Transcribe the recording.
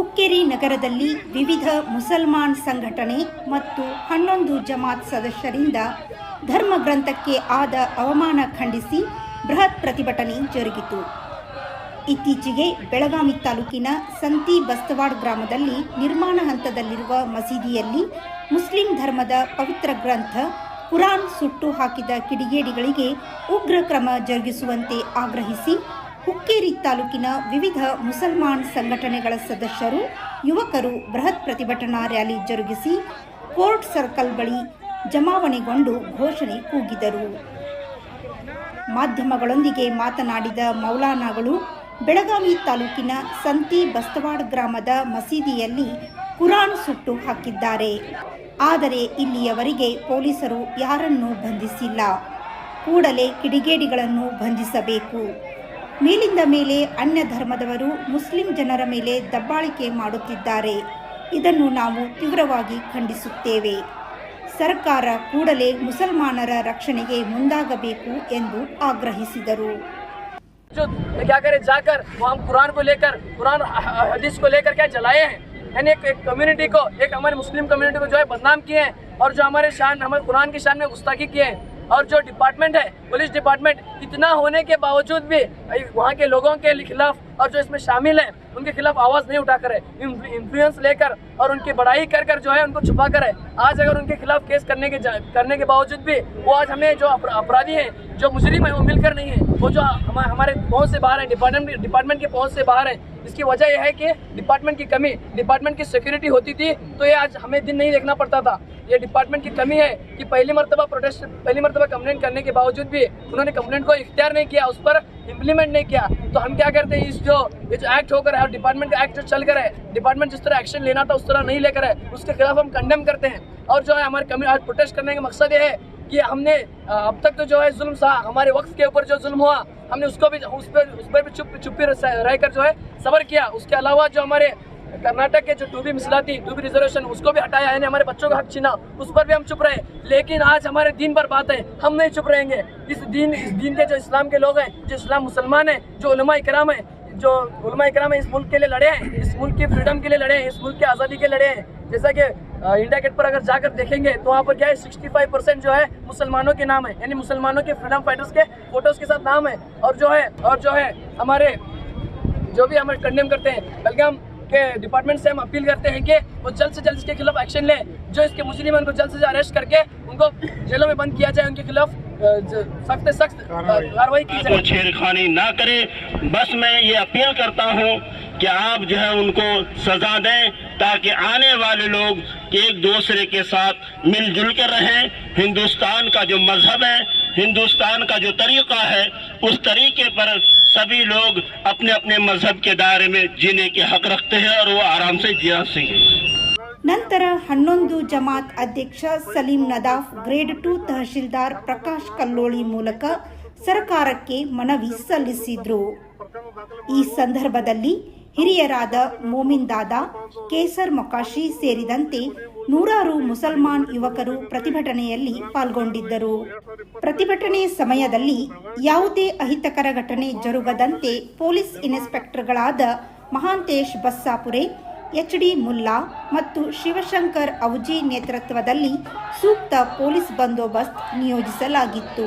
ಹುಕ್ಕೇರಿ ನಗರದಲ್ಲಿ ವಿವಿಧ ಮುಸಲ್ಮಾನ್ ಸಂಘಟನೆ ಮತ್ತು ಹನ್ನೊಂದು ಜಮಾತ್ ಸದಸ್ಯರಿಂದ ಧರ್ಮಗ್ರಂಥಕ್ಕೆ ಆದ ಅವಮಾನ ಖಂಡಿಸಿ ಬೃಹತ್ ಪ್ರತಿಭಟನೆ ಜರುಗಿತು. ಇತ್ತೀಚೆಗೆ ಬೆಳಗಾವಿ ತಾಲೂಕಿನ ಸಂತಿ ಬಸ್ತವಾಡ್ ಗ್ರಾಮದಲ್ಲಿ ನಿರ್ಮಾಣ ಹಂತದಲ್ಲಿರುವ ಮಸೀದಿಯಲ್ಲಿ ಮುಸ್ಲಿಂ ಧರ್ಮದ ಪವಿತ್ರ ಗ್ರಂಥ, ಕುರಾನ್ ಸುಟ್ಟು ಹಾಕಿದ ಕಿಡಿಗೇಡಿಗಳಿಗೆ ಉಗ್ರ ಕ್ರಮ ಜರುಗಿಸುವಂತೆ ಆಗ್ರಹಿಸಿ ಹುಕ್ಕೇರಿ ತಾಲೂಕಿನ ವಿವಿಧ ಮುಸಲ್ಮಾನ್ ಸಂಘಟನೆಗಳ ಸದಸ್ಯರು, ಯುವಕರು ಬೃಹತ್ ಪ್ರತಿಭಟನಾ ರ್ಯಾಲಿ ಜರುಗಿಸಿ ಕೋರ್ಟ್ ಸರ್ಕಲ್ ಬಳಿ ಜಮಾವಣೆಗೊಂಡು ಘೋಷಣೆ ಕೂಗಿದರು. ಮಾಧ್ಯಮಗಳೊಂದಿಗೆ ಮಾತನಾಡಿದ ಮೌಲಾನಾಗಳು, ಬೆಳಗಾವಿ ತಾಲೂಕಿನ ಸಂತಿ ಬಸ್ತವಾಡ್ ಗ್ರಾಮದ ಮಸೀದಿಯಲ್ಲಿ ಕುರಾನ್ ಸುಟ್ಟು ಹಾಕಿದ್ದಾರೆ. ಆದರೆ ಇಲ್ಲಿಯವರೆಗೆ ಪೊಲೀಸರು ಯಾರನ್ನೂ ಬಂಧಿಸಿಲ್ಲ. ಕೂಡಲೇ ಕಿಡಿಗೇಡಿಗಳನ್ನು ಬಂಧಿಸಬೇಕು. ಮೇಲಿಂದ ಮೇಲೆ ಅನ್ಯ ಧರ್ಮದವರು ಮುಸ್ಲಿಂ ಜನರ ಮೇಲೆ ದಬ್ಬಾಳಿಕೆ ಮಾಡುತ್ತಿದ್ದಾರೆ ಇದನ್ನು ನಾವು ತೀವ್ರವಾಗಿ ಖಂಡಿಸುತ್ತೇವೆ ಸರ್ಕಾರ ಕೂಡಲೇ ಮುಸಲ್ಮಾನರ ರಕ್ಷಣೆಗೆ ಮುಂದಾಗಬೇಕು ಎಂದು ಆಗ್ರಹಿಸಿದರು जो क्या करे जाकर वो हम कुरान को लेकर कुरान हदीस को लेकर क्या जलाए हैं यानी एक, एक कम्युनिटी को एक हमारे मुस्लिम कम्युनिटी को जो है बदनाम किए हैं और जो हमारे शान हमारे कुरान की शान में गुस्ताखी किए हैं और जो डिपार्टमेंट है, पुलिस डिपार्टमेंट, इतना होने के बावजूद भी, वहाँ के लोगों के खिलाफ और जो इसमें शामिल हैं, उनके खिलाफ आवाज़ नहीं उठाकर है इन्फ्लुएंस लेकर और उनकी बड़ाई कर कर जो है, उनको छुपा कर। आज अगर उनके खिलाफ केस करने के करने के बावजूद भी वो आज हमें जो अपराधी हैं, जो मुजरिम है, वो मिलकर नहीं है। वो जो हमा- हमारे पहुँच से बाहर है डिपार्टमेंट डिपार्टमेंट के पहुँच से बाहर है। इसकी वजह यह है कि डिपार्टमेंट की कमी डिपार्टमेंट की सिक्योरिटी होती थी तो ये आज हमें दिन नहीं देखना पड़ता था। ये डिपार्टमेंट की कमी है कि पहली मरतबा प्रोटेस्ट पहली मरतबा कंप्लेंट करने के बावजूद भी उन्होंने कंप्लेंट को इख्तियार नहीं किया, उस पर इम्प्लीमेंट नहीं किया तो हम क्या करते हैं, इस जो, ये जो एक्ट होकर है, और डिपार्टमेंट का एक्ट जो चल कर है डिपार्टमेंट जिस तरह एक्शन लेना था, उस तरह नहीं लेकर है, उसके खिलाफ हम कंडेम करते हैं। और जो है, हमारे कमी आज प्रोटेस्ट करने का मकसद ये है कि हमने अब तक तो जो है, जुल्म सहा हमारे वक्त के ऊपर जो जुल्म हुआ, हमने उसको भी, उस पर उस पर भी चुप, चुप्पी रहकर जो है, सबर किया। उसके अलावा जो हमारे कर्नाटक के जो टूबी मिसलाती टूबी रिजर्वेशन उसको भी हटाया यानी हमारे बच्चों का हक छीना, उस पर भी हम चुप रहे। लेकिन आज हमारे दिन पर बात है, हम नहीं चुप रहेंगे। इस दिन इस दिन के जो इस्लाम के लोग हैं, जो इस्लाम मुसलमान हैं, जो इकराम हैं, जो हैं, इस मुल्क के लिए लड़े हैं, इस मुल्क की फ्रीडम के लिए लड़े हैं, इस मुल्क की आज़ादी के लड़े हैं। जैसा कि इंडिया गेट पर अगर जाकर देखेंगे तो वहाँ पर क्या है 65 परसेंट जो है मुसलमानों के नाम है। यानी मुसलमानों के फ्रीडम फाइटर्स के फ़ोटोज़ के साथ नाम है। और जो है, और जो है, हमारे जो भी हम कंडेम करते हैं बल्कि हम के डिपार्टमेंट से हम अपील करते हैं कि वो जल्द से जल्द इसके खिलाफ एक्शन लें। जो इसके मुजरिम हैं उनको जल्द से जल्द अरेस्ट करके उनको जेलों में बंद किया जाए उनके खिलाफ सख्त से सख्त कार्रवाई। की जाए। छेड़खानी ना करे। बस मैं ये अपील करता हूँ कि आप जो है उनको सजा दें ताकि आने वाले लोग एक दूसरे के साथ मिलजुल कर रहें। हिंदुस्तान का जो मज़हब है हिंदुस्तान का जो तरीका है उस तरीके पर सभी लोग अपने अपने मजहब के दायरे में जीने के हक रखते हैं और वो आराम से जिया सकें ನಂತರ ಹನ್ನೊಂದು ಜಮಾತ್ ಅಧ್ಯಕ್ಷ ಸಲೀಂ ನದಾಫ್ ಗ್ರೇಡ್ ಟು ತಹಶೀಲ್ದಾರ್ ಪ್ರಕಾಶ್ ಕಲ್ಲೋಳಿ ಮೂಲಕ ಸರ್ಕಾರಕ್ಕೆ ಮನವಿ ಸಲ್ಲಿಸಿದ್ರು ಈ ಸಂದರ್ಭದಲ್ಲಿ ಹಿರಿಯರಾದ ಮೋಮಿನ್ ದಾದಾ ಕೇಸರ್ ಮೊಕಾಶಿ ಸೇರಿದಂತೆ ನೂರಾರು ಮುಸಲ್ಮಾನ್ ಯುವಕರು ಪ್ರತಿಭಟನೆಯಲ್ಲಿ ಪಾಲ್ಗೊಂಡಿದ್ದರು. ಪ್ರತಿಭಟನೆ ಸಮಯದಲ್ಲಿ ಯಾವುದೇ ಅಹಿತಕರ ಘಟನೆ ಜರುಗದಂತೆ ಪೊಲೀಸ್ ಇನ್ಸ್ಪೆಕ್ಟರ್ಗಳಾದ ಮಹಾಂತೇಶ್ ಬಸ್ಸಾಪುರೆ, ಎಚ್ ಡಿ ಮುಲ್ಲಾ ಮತ್ತು ಶಿವಶಂಕರ್ ಔಜಿ ನೇತೃತ್ವದಲ್ಲಿ ಸೂಕ್ತ ಪೊಲೀಸ್ ಬಂದೋಬಸ್ತ್ ನಿಯೋಜಿಸಲಾಗಿತ್ತು.